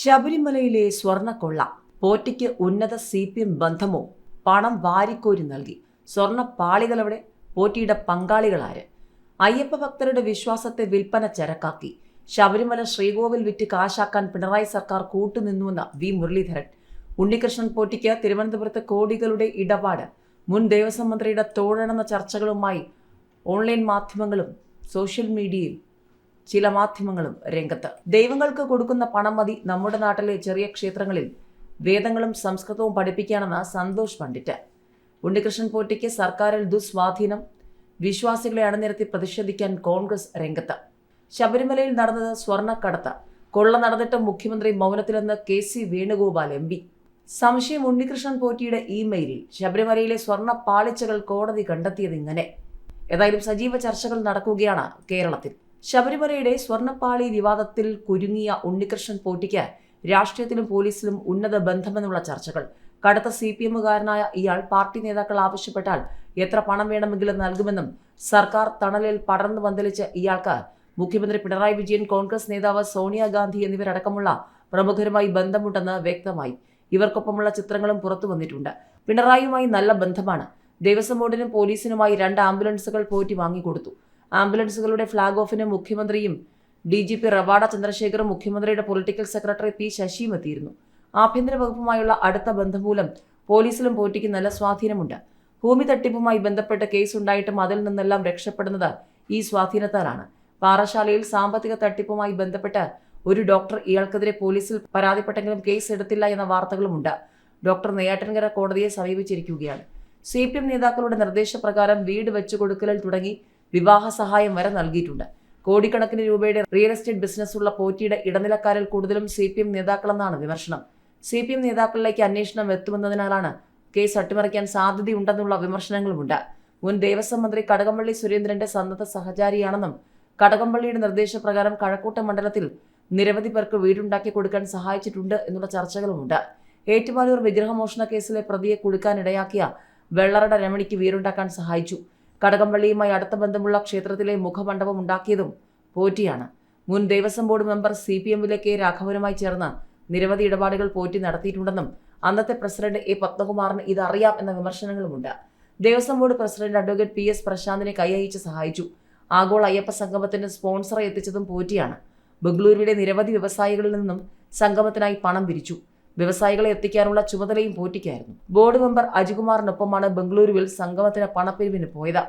ശബരിമലയിലെ സ്വർണക്കൊള്ള പോറ്റയ്ക്ക് ഉന്നത C P M ബന്ധമോ? പണം വാരിക്കോരി നൽകി. സ്വർണ പാളികളവിടെ പോറ്റിയുടെ പങ്കാളികളാര്? അയ്യപ്പ ഭക്തരുടെ വിശ്വാസത്തെ വിൽപ്പന ചരക്കാക്കി. ശബരിമല ശ്രീകോവിൽ വിറ്റ് കാശാക്കാൻ പിണറായി സർക്കാർ കൂട്ടുനിന്നുവെന്ന വി മുരളീധരൻ. ഉണ്ണികൃഷ്ണൻ പോറ്റിക്ക് തിരുവനന്തപുരത്ത് കോടികളുടെ ഇടപാട്. മുൻ ദേവസ്വം മന്ത്രിയുടെ തോഴണെന്ന ചർച്ചകളുമായി ഓൺലൈൻ മാധ്യമങ്ങളും സോഷ്യൽ മീഡിയയും ചില മാധ്യമങ്ങളും രംഗത്ത്. ദൈവങ്ങൾക്ക് കൊടുക്കുന്ന പണം മതി നമ്മുടെ നാട്ടിലെ ചെറിയ ക്ഷേത്രങ്ങളിൽ. വേദങ്ങളും സംസ്കൃതവും പഠിപ്പിക്കാനെന്ന സന്തോഷ് പണ്ഡിറ്റ്. ഉണ്ണികൃഷ്ണൻ പോറ്റിക്ക് സർക്കാരിൽ ദുസ്വാധീനം. വിശ്വാസികളെ അണിനിരത്തി പ്രതിഷേധിക്കാൻ കോൺഗ്രസ് രംഗത്ത്. ശബരിമലയിൽ നടന്നത് സ്വർണക്കടത്ത്. കൊള്ള നടന്നിട്ട് മുഖ്യമന്ത്രി മൗനത്തിലെന്ന് K C Venugopal M P. സംശയം ഉണ്ണികൃഷ്ണൻ പോറ്റിയുടെ ഇമെയിലിൽ ശബരിമലയിലെ സ്വർണ പാളിച്ചകൾ കോടതി കണ്ടെത്തിയത് ഇങ്ങനെ. ഏതായാലും സജീവ ചർച്ചകൾ നടക്കുകയാണ് കേരളത്തിൽ. ശബരിമലയുടെ സ്വർണപ്പാളി വിവാദത്തിൽ കുരുങ്ങിയ ഉണ്ണികൃഷ്ണൻ പോറ്റിക്ക് രാഷ്ട്രീയത്തിലും പോലീസിലും ഉന്നത ബന്ധമെന്നുള്ള ചർച്ചകൾ. കടുത്ത സി പി എമ്മുകാരനായ ഇയാൾ പാർട്ടി നേതാക്കൾ ആവശ്യപ്പെട്ടാൽ എത്ര പണം വേണമെങ്കിലും നൽകുമെന്നും സർക്കാർ തണലിൽ പടർന്നു പന്തലിച്ച ഇയാൾക്ക് മുഖ്യമന്ത്രി പിണറായി വിജയൻ കോൺഗ്രസ് നേതാവ് സോണിയാഗാന്ധി എന്നിവരടക്കമുള്ള പ്രമുഖരുമായി ബന്ധമുണ്ടെന്ന് വ്യക്തമായി. ഇവർക്കൊപ്പമുള്ള ചിത്രങ്ങളും പുറത്തു വന്നിട്ടുണ്ട്. പിണറായിയുമായി നല്ല ബന്ധമാണ്. ദേവസ്വം ബോർഡിനും പോലീസിനുമായി രണ്ട് ആംബുലൻസുകൾ പോറ്റി വാങ്ങിക്കൊടുത്തു. ആംബുലൻസുകളുടെ ഫ്ളാഗ് ഓഫിന് മുഖ്യമന്ത്രിയും ഡി ജി പി റവാഡ ചന്ദ്രശേഖറും മുഖ്യമന്ത്രിയുടെ പൊളിറ്റിക്കൽ സെക്രട്ടറി പി ശശിയും എത്തിയിരുന്നു. ആഭ്യന്തര വകുപ്പുമായുള്ള അടുത്ത ബന്ധം മൂലം പോലീസിലും പോറ്റിക്ക് നല്ല സ്വാധീനമുണ്ട്. ഭൂമി തട്ടിപ്പുമായി ബന്ധപ്പെട്ട കേസ് ഉണ്ടായിട്ടും അതിൽ നിന്നെല്ലാം രക്ഷപ്പെടുന്നത് ഈ സ്വാധീനത്താലാണ്. പാറശാലയിൽ സാമ്പത്തിക തട്ടിപ്പുമായി ബന്ധപ്പെട്ട് ഒരു ഡോക്ടർ ഇയാൾക്കെതിരെ പോലീസിൽ പരാതിപ്പെട്ടെങ്കിലും കേസ് എടുത്തില്ല എന്ന വാർത്തകളുമുണ്ട്. ഡോക്ടർ നെയ്യാറ്റൻകര കോടതിയെ സമീപിച്ചിരിക്കുകയാണ്. സി പി എം നേതാക്കളുടെ നിർദ്ദേശപ്രകാരം വീട് വെച്ചുകൊടുക്കലിൽ തുടങ്ങി വിവാഹ സഹായം വരെ നൽകിയിട്ടുണ്ട്. കോടിക്കണക്കിന് രൂപയുടെ റിയൽ എസ്റ്റേറ്റ് ബിസിനസ് ഉള്ള പോറ്റിയുടെ ഇടനിലക്കാരിൽ കൂടുതലും സി പി എം നേതാക്കളെന്നാണ് വിമർശനം. സി പി എം നേതാക്കളിലേക്ക് അന്വേഷണം എത്തുമെന്നതിനാലാണ് കേസ് അട്ടിമറിക്കാൻ സാധ്യതയുണ്ടെന്നുള്ള വിമർശനങ്ങളുമുണ്ട്. മുൻ ദേവസ്വം മന്ത്രി കടകംപള്ളി സുരേന്ദ്രന്റെ സന്നദ്ധ സഹചാരിയാണെന്നും കടകംപള്ളിയുടെ നിർദ്ദേശപ്രകാരം കഴക്കൂട്ട മണ്ഡലത്തിൽ നിരവധി പേർക്ക് വീടുണ്ടാക്കി കൊടുക്കാൻ സഹായിച്ചിട്ടുണ്ട് എന്നുള്ള ചർച്ചകളുമുണ്ട്. ഏറ്റുമാനൂർ വിഗ്രഹമോഷണ കേസിലെ പ്രതിയെ കുടുക്കാനിടയാക്കിയ വെള്ളറട രമണിക്ക് വീടുണ്ടാക്കാൻ സഹായിച്ചു. കടകംപള്ളിയുമായി അടുത്ത ബന്ധമുള്ള ക്ഷേത്രത്തിലെ മുഖമണ്ഡപം ഉണ്ടാക്കിയതും പോറ്റിയാണ്. മുൻ Devaswom board member C P എമ്മിലെ കെ രാഘവനുമായി ചേർന്ന് നിരവധി ഇടപാടുകൾ പോറ്റി നടത്തിയിട്ടുണ്ടെന്നും അന്നത്തെ പ്രസിഡന്റ് എ പത്മകുമാറിന് ഇതറിയാം എന്ന വിമർശനങ്ങളുമുണ്ട്. Devaswom board president advocate P S പ്രശാന്തിനെ കൈയയച്ച് സഹായിച്ചു. ആഗോള അയ്യപ്പ സംഗമത്തിന് സ്പോൺസറെ എത്തിച്ചതും പോറ്റിയാണ്. ബംഗളൂരുവിലെ നിരവധി വ്യവസായികളിൽ നിന്നും സംഗമത്തിനായി പണം പിരിച്ചു. വ്യവസായികളെ എത്തിക്കാനുള്ള ചുമതലയും പോറ്റിക്കായിരുന്നു. ബോർഡ് മെമ്പർ അജികുമാറിനൊപ്പമാണ് ബംഗളൂരുവിൽ സംഗമത്തിന് പണപ്പിരിവിന് പോയത്.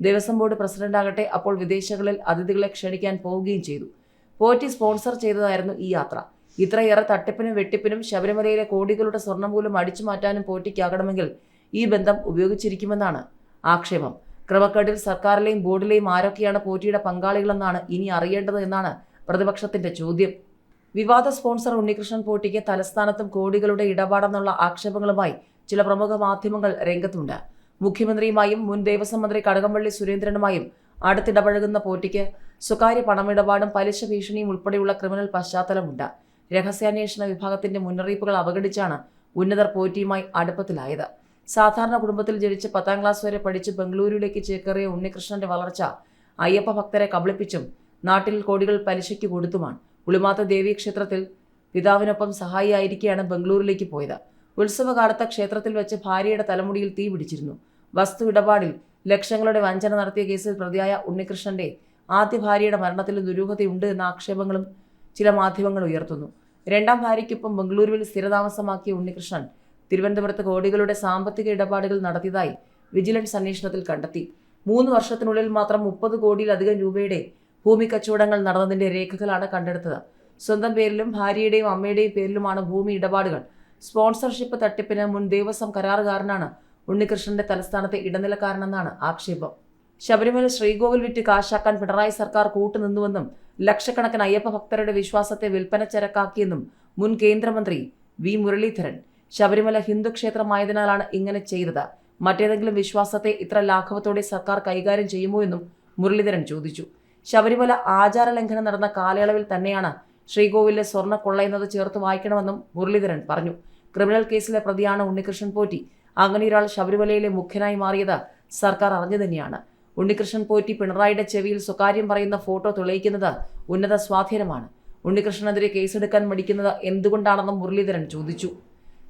ദേവസ്വം ബോർഡ് പ്രസിഡന്റാകട്ടെ അപ്പോൾ വിദേശങ്ങളിൽ അതിഥികളെ ക്ഷണിക്കാൻ പോവുകയും ചെയ്തു. പോറ്റി സ്പോൺസർ ചെയ്തതായിരുന്നു ഈ യാത്ര. ഇത്രയേറെ തട്ടിപ്പിനും വെട്ടിപ്പിനും ശബരിമലയിലെ കോടികളുടെ സ്വർണം പോലും അടിച്ചു മാറ്റാനും പോറ്റിക്കാകണമെങ്കിൽ ഈ ബന്ധം ഉപയോഗിച്ചിരിക്കുമെന്നാണ് ആക്ഷേപം. ക്രമക്കേടിൽ സർക്കാരിലെയും ബോർഡിലെയും ആരൊക്കെയാണ് പോറ്റിയുടെ പങ്കാളികളെന്നാണ് ഇനി അറിയേണ്ടത് എന്നാണ് പ്രതിപക്ഷത്തിന്റെ ചോദ്യം. വിവാദ സ്പോൺസർ ഉണ്ണികൃഷ്ണൻ പോട്ടിക്ക് തലസ്ഥാനത്തും കോടികളുടെ ഇടപാടെന്നുള്ള ആക്ഷേപങ്ങളുമായി ചില പ്രമുഖ മാധ്യമങ്ങൾ രംഗത്തുണ്ട്. മുഖ്യമന്ത്രിയുമായും മുൻ ദേവസ്വം മന്ത്രി കടകംപള്ളി സുരേന്ദ്രനുമായും അടുത്തിടപഴകുന്ന പോട്ടിക്ക് സ്വകാര്യ പണമിടപാടും പലിശ ഭീഷണിയും ഉൾപ്പെടെയുള്ള ക്രിമിനൽ പശ്ചാത്തലമുണ്ട്. രഹസ്യാന്വേഷണ വിഭാഗത്തിന്റെ മുന്നറിയിപ്പുകൾ അവഗണിച്ചാണ് ഉന്നതർ പോറ്റിയുമായി അടുപ്പത്തിലായത്. സാധാരണ കുടുംബത്തിൽ ജനിച്ച് പത്താം ക്ലാസ് വരെ പഠിച്ച് ബംഗളൂരുവിലേക്ക് ചേക്കേറിയ ഉണ്ണികൃഷ്ണന്റെ വളർച്ച അയ്യപ്പ ഭക്തരെ കബളിപ്പിച്ചും നാട്ടിൽ കോടികൾ പലിശയ്ക്ക് കൊടുത്തുമാണ്. ഉളിമാത്ത ദേവീ ക്ഷേത്രത്തിൽ പിതാവിനൊപ്പം സഹായിയായിരിക്കെയാണ് ബംഗളൂരിലേക്ക് പോയത്. ഉത്സവകാലത്ത് ക്ഷേത്രത്തിൽ വെച്ച് ഭാര്യയുടെ തലമുടിയിൽ തീ പിടിച്ചിരുന്നു. വസ്തു ഇടപാടിൽ ലക്ഷങ്ങളുടെ വഞ്ചന നടത്തിയ കേസിൽ പ്രതിയായ ഉണ്ണികൃഷ്ണന്റെ ആദ്യ ഭാര്യയുടെ മരണത്തിൽ ദുരൂഹതയുണ്ട് എന്ന ആക്ഷേപങ്ങളും ചില മാധ്യമങ്ങൾ ഉയർത്തുന്നു. രണ്ടാം ഭാര്യയ്ക്കൊപ്പം ബംഗളൂരുവിൽ സ്ഥിരതാമസമാക്കിയ ഉണ്ണികൃഷ്ണൻ തിരുവനന്തപുരത്ത് കോടികളുടെ സാമ്പത്തിക ഇടപാടുകൾ നടത്തിയതായി വിജിലൻസ് അന്വേഷണത്തിൽ കണ്ടെത്തി. മൂന്ന് വർഷത്തിനുള്ളിൽ മാത്രം മുപ്പത് കോടിയിലധികം രൂപയുടെ ഭൂമി കച്ചവടങ്ങൾ നടന്നതിന്റെ രേഖകളാണ് കണ്ടെടുത്തത്. സ്വന്തം പേരിലും ഭാര്യയുടെയും അമ്മയുടെയും പേരിലുമാണ് ഭൂമി ഇടപാടുകൾ. സ്പോൺസർഷിപ്പ് തട്ടിപ്പിന് മുൻ ദേവസ്വം കരാറുകാരനാണ് ഉണ്ണികൃഷ്ണന്റെ തലസ്ഥാനത്തെ ഇടനിലക്കാരനെന്നാണ് ആക്ഷേപം. ശബരിമല ശ്രീകോവിൽ വിറ്റ് കാശാക്കാൻ പിണറായി സർക്കാർ കൂട്ടുനിന്നുവെന്നും ലക്ഷക്കണക്കിന് അയ്യപ്പ ഭക്തരുടെ വിശ്വാസത്തെ വിൽപ്പന ചരക്കാക്കിയെന്നും മുൻ കേന്ദ്രമന്ത്രി വി മുരളീധരൻ. ശബരിമല ഹിന്ദു ക്ഷേത്രമായതിനാലാണ് ഇങ്ങനെ ചെയ്തത്. മറ്റേതെങ്കിലും വിശ്വാസത്തെ ഇത്ര ലാഘവത്തോടെ സർക്കാർ കൈകാര്യം ചെയ്യുമോ എന്നും മുരളീധരൻ ചോദിച്ചു. ശബരിമല ആചാര ലംഘനം നടന്ന കാലയളവിൽ തന്നെയാണ് ശ്രീകോവിലെ സ്വർണ കൊള്ളയെന്നത് ചേർത്ത് വായിക്കണമെന്നും മുരളീധരൻ പറഞ്ഞു. ക്രിമിനൽ കേസിലെ പ്രതിയാണ് ഉണ്ണികൃഷ്ണൻ പോറ്റി. അങ്ങനെ ഒരാൾ ശബരിമലയിലെ മുഖ്യനായി മാറിയത് സർക്കാർ അറിഞ്ഞു തന്നെയാണ്. ഉണ്ണികൃഷ്ണൻ പോറ്റി പിണറായിയുടെ ചെവിയിൽ സ്വകാര്യം പറയുന്ന ഫോട്ടോ തെളിയിക്കുന്നത് ഉന്നത സ്വാധീനമാണ്. ഉണ്ണികൃഷ്ണനെതിരെ കേസെടുക്കാൻ മടിക്കുന്നത് എന്തുകൊണ്ടാണെന്നും മുരളീധരൻ ചോദിച്ചു.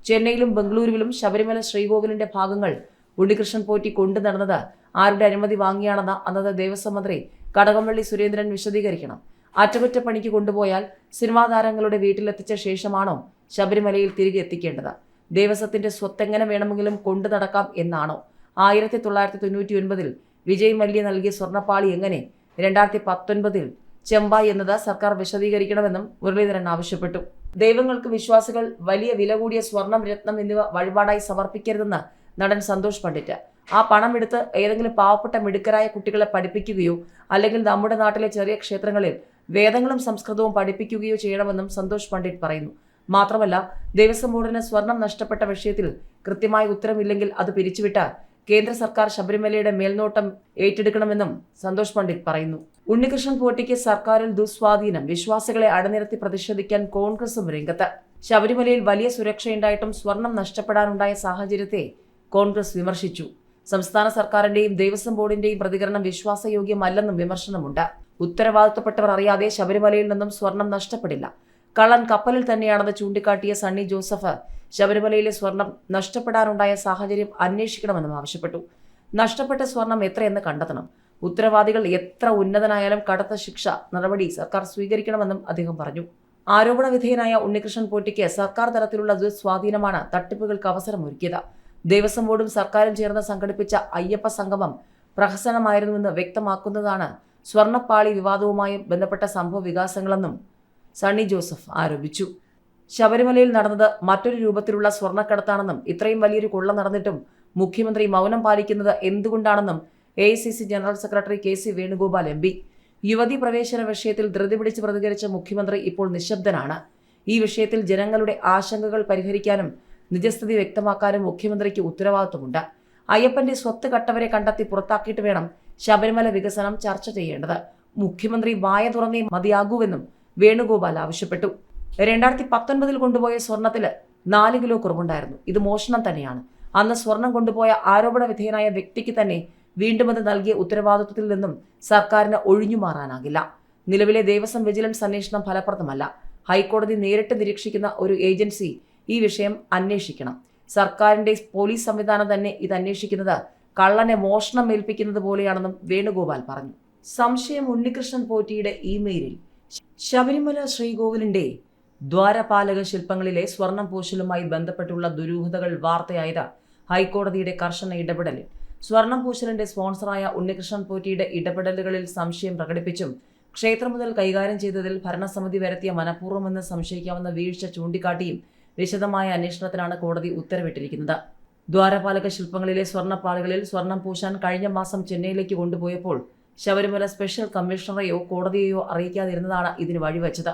ചെന്നൈയിലും ബംഗളൂരുവിലും ശബരിമല ശ്രീകോവിലിന്റെ ഭാഗങ്ങൾ ഉണ്ണികൃഷ്ണൻ പോറ്റി കൊണ്ടു നടന്നത് ആരുടെ അനുമതി വാങ്ങിയാണെന്ന് അന്നത്തെ ദേവസ്വം മന്ത്രി കടകംപള്ളി സുരേന്ദ്രൻ വിശദീകരിക്കണം. അറ്റകുറ്റപ്പണിക്ക് കൊണ്ടുപോയാൽ സിനിമാ താരങ്ങളുടെ വീട്ടിലെത്തിച്ച ശേഷമാണോ ശബരിമലയിൽ തിരികെ എത്തിക്കേണ്ടത്? ദേവസ്വത്തിന്റെ സ്വത്തെങ്ങനെ വേണമെങ്കിലും കൊണ്ടു നടക്കാം എന്നാണോ? ആയിരത്തി തൊള്ളായിരത്തി തൊണ്ണൂറ്റി ഒൻപതിൽ വിജയ് മല്യ നൽകിയ സ്വർണപ്പാളി എങ്ങനെ? രണ്ടായിരത്തി പത്തൊൻപതിൽ ചെമ്പ എന്നത് സർക്കാർ വിശദീകരിക്കണമെന്നും മുരളീധരൻ ആവശ്യപ്പെട്ടു. ദൈവങ്ങൾക്ക് വിശ്വാസികൾ വലിയ വില കൂടിയ സ്വർണം രത്നം എന്നിവ വഴിപാടായി സമർപ്പിക്കരുതെന്ന് നടൻ സന്തോഷ് പണ്ഡിറ്റ് ആ പണം എടുത്ത് ഏതെങ്കിലും പാവപ്പെട്ട മിടുക്കരായ കുട്ടികളെ പഠിപ്പിക്കുകയോ അല്ലെങ്കിൽ നമ്മുടെ നാട്ടിലെ ചെറിയ ക്ഷേത്രങ്ങളിൽ വേദങ്ങളും സംസ്കൃതവും പഠിപ്പിക്കുകയോ ചെയ്യണമെന്നും സന്തോഷ് പണ്ഡിറ്റ് പറയുന്നു. മാത്രമല്ല ദേവസ്വം ബോർഡിന് സ്വർണം നഷ്ടപ്പെട്ട വിഷയത്തിൽ കൃത്യമായ ഉത്തരമില്ലെങ്കിൽ അത് പിരിച്ചുവിട്ടാൽ കേന്ദ്ര സർക്കാർ ശബരിമലയുടെ മേൽനോട്ടം ഏറ്റെടുക്കണമെന്നും സന്തോഷ് പണ്ഡിറ്റ് പറയുന്നു. ഉണ്ണികൃഷ്ണൻ പോട്ടിക്ക് സർക്കാരിൽ ദുസ്വാധീനം വിശ്വാസികളെ അടനിരത്തി പ്രതിഷേധിക്കാൻ കോൺഗ്രസും രംഗത്ത്. ശബരിമലയിൽ വലിയ സുരക്ഷയുണ്ടായിട്ടും സ്വർണം നഷ്ടപ്പെടാനുണ്ടായ സാഹചര്യത്തെ കോൺഗ്രസ് വിമർശിച്ചു. സംസ്ഥാന സർക്കാരിന്റെയും ദേവസ്വം ബോർഡിന്റെയും പ്രതികരണം വിശ്വാസയോഗ്യമല്ലെന്നും വിമർശനമുണ്ട്. ഉത്തരവാദിത്തപ്പെട്ടവർ അറിയാതെ ശബരിമലയിൽ നിന്നും സ്വർണം നഷ്ടപ്പെടില്ല. കള്ളൻ കപ്പലിൽ തന്നെയാണെന്ന് ചൂണ്ടിക്കാട്ടിയ സണ്ണി ജോസഫ് ശബരിമലയിലെ സ്വർണം നഷ്ടപ്പെടാനുണ്ടായ സാഹചര്യം അന്വേഷിക്കണമെന്നും ആവശ്യപ്പെട്ടു. നഷ്ടപ്പെട്ട സ്വർണം എത്രയെന്ന് കണ്ടെത്തണം. ഉത്തരവാദികൾ എത്ര ഉന്നതനായാലും കടുത്ത ശിക്ഷ നടപടി സർക്കാർ സ്വീകരിക്കണമെന്നും അദ്ദേഹം പറഞ്ഞു. ആരോപണ വിധേയനായ ഉണ്ണികൃഷ്ണൻ പോറ്റിക്ക് സർക്കാർ തലത്തിലുള്ള ദുസ്വാധീനമാണ് തട്ടിപ്പുകൾക്ക് അവസരമൊരുക്കിയത്. ദേവസ്വം ബോർഡും സർക്കാരും ചേർന്ന് സംഘടിപ്പിച്ച അയ്യപ്പ സംഗമം പ്രഹസനമായിരുന്നുവെന്ന് വ്യക്തമാക്കുന്നതാണ് സ്വർണപ്പാളി വിവാദവുമായി ബന്ധപ്പെട്ട സംഭവ വികാസങ്ങളെന്നും സണ്ണി ജോസഫ് ആരോപിച്ചു. ശബരിമലയിൽ നടന്നത് മറ്റൊരു രൂപത്തിലുള്ള സ്വർണക്കടത്താണെന്നും ഇത്രയും വലിയൊരു കൊള്ള നടന്നിട്ടും മുഖ്യമന്ത്രി മൗനം പാലിക്കുന്നത് എന്തുകൊണ്ടാണെന്നും A general secretary K C Venugopal M P. യുവതി പ്രവേശന വിഷയത്തിൽ ധൃതി പിടിച്ച് പ്രതികരിച്ച മുഖ്യമന്ത്രി ഇപ്പോൾ നിശബ്ദനാണ്. ഈ വിഷയത്തിൽ ജനങ്ങളുടെ ആശങ്കകൾ പരിഹരിക്കാനും നിജസ്ഥിതി വ്യക്തമാക്കാനും മുഖ്യമന്ത്രിക്ക് ഉത്തരവാദിത്വമുണ്ട്. അയ്യപ്പന്റെ സ്വത്ത് കട്ടവരെ കണ്ടെത്തി പുറത്താക്കിയിട്ട് വേണം ശബരിമല വികസനം ചർച്ച ചെയ്യേണ്ടത്. മുഖ്യമന്ത്രി വായ തുറന്നേ മതിയാകൂവെന്നും വേണുഗോപാൽ ആവശ്യപ്പെട്ടു. രണ്ടായിരത്തി പത്തൊൻപതിൽ കൊണ്ടുപോയ സ്വർണത്തിൽ നാല് കിലോ കുറവുണ്ടായിരുന്നു. ഇത് മോഷണം തന്നെയാണ്. അന്ന് സ്വർണം കൊണ്ടുപോയ ആരോപണ വിധേയനായ വ്യക്തിക്ക് തന്നെ വീണ്ടും അത് നൽകിയ ഉത്തരവാദിത്വത്തിൽ നിന്നും സർക്കാരിന് ഒഴിഞ്ഞു മാറാനാകില്ല. നിലവിലെ ദേവസ്വം വിജിലൻസ് അന്വേഷണം ഫലപ്രദമല്ല. ഹൈക്കോടതി നേരിട്ട് നിരീക്ഷിക്കുന്ന ഒരു ഏജൻസി ഈ വിഷയം അന്വേഷിക്കണം. സർക്കാരിന്റെ പോലീസ് സംവിധാനം തന്നെ ഇത് അന്വേഷിക്കുന്നത് കള്ളനെ മോഷണം ഏൽപ്പിക്കുന്നത് പോലെയാണെന്നും വേണുഗോപാൽ പറഞ്ഞു. സംശയം ഉണ്ണികൃഷ്ണൻ പോറ്റിയുടെ ഇമെയിലിൽ. ശബരിമല ശ്രീകോവിലിന്റെ ദ്വാരപാലക ശില്പങ്ങളിലെ സ്വർണം പൂശലുമായി ബന്ധപ്പെട്ടുള്ള ദുരൂഹതകൾ വാർത്തയായത് ഹൈക്കോടതിയുടെ കർശന ഇടപെടലിൽ. സ്വർണം പൂശലിന്റെ സ്പോൺസറായ ഉണ്ണികൃഷ്ണൻ പോറ്റിയുടെ ഇടപെടലുകളിൽ സംശയം പ്രകടിപ്പിച്ചും ക്ഷേത്രം മുതൽ കൈകാര്യം ചെയ്തതിൽ ഭരണസമിതി വരുത്തിയ മനഃപൂർവമെന്ന് സംശയിക്കാവുന്ന വീഴ്ച ചൂണ്ടിക്കാട്ടിയും വിശദമായ അന്വേഷണത്തിനാണ് കോടതി ഉത്തരവിട്ടിരിക്കുന്നത്. ദ്വാരപാലക ശില്പങ്ങളിലെ സ്വർണപ്പാളികളിൽ സ്വർണം പൂശാൻ കഴിഞ്ഞ മാസം ചെന്നൈയിലേക്ക് കൊണ്ടുപോയപ്പോൾ ശബരിമല സ്പെഷ്യൽ കമ്മീഷണറെയോ കോടതിയെയോ അറിയിക്കാതിരുന്നതാണ് ഇതിന് വഴിവെച്ചത്.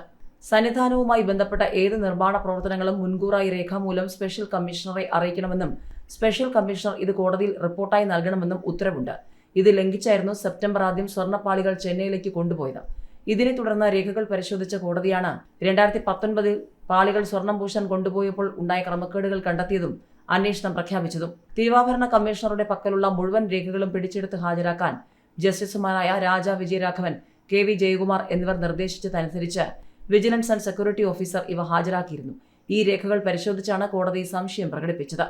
സന്നിധാനവുമായി ബന്ധപ്പെട്ട ഏത് നിർമ്മാണ പ്രവർത്തനങ്ങളും മുൻകൂറായി രേഖാമൂലം സ്പെഷ്യൽ കമ്മീഷണറെ അറിയിക്കണമെന്നും സ്പെഷ്യൽ കമ്മീഷണർ ഇത് കോടതിയിൽ റിപ്പോർട്ടായി നൽകണമെന്നും ഉത്തരവുണ്ട്. ഇത് ലംഘിച്ചായിരുന്നു സെപ്റ്റംബർ ആദ്യം സ്വർണപ്പാളികൾ ചെന്നൈയിലേക്ക് കൊണ്ടുപോയത്. ഇതിനെ തുടർന്ന് രേഖകൾ പരിശോധിച്ച കോടതിയാണ് രണ്ടായിരത്തി പത്തൊൻപതിൽ പാളികൾ സ്വർണം പൂശാൻ കൊണ്ടുപോയപ്പോൾ ഉണ്ടായ ക്രമക്കേടുകൾ കണ്ടെത്തിയതും അന്വേഷണം പ്രഖ്യാപിച്ചതും തിരുവാഭരണ കമ്മീഷണറുടെ പക്കലുള്ള മുഴുവൻ രേഖകളും പിടിച്ചെടുത്ത് ഹാജരാക്കാൻ ജസ്റ്റിസുമാരായ രാജ വിജയരാഘവൻ കെ വി ജയകുമാർ എന്നിവർ നിർദ്ദേശിച്ചതനുസരിച്ച് വിജിലൻസ് ആൻഡ് സെക്യൂരിറ്റി ഓഫീസർ ഇവ ഹാജരാക്കിയിരുന്നു. ഈ രേഖകൾ പരിശോധിച്ചാണ് കോടതി സംശയം പ്രകടിപ്പിച്ചത്.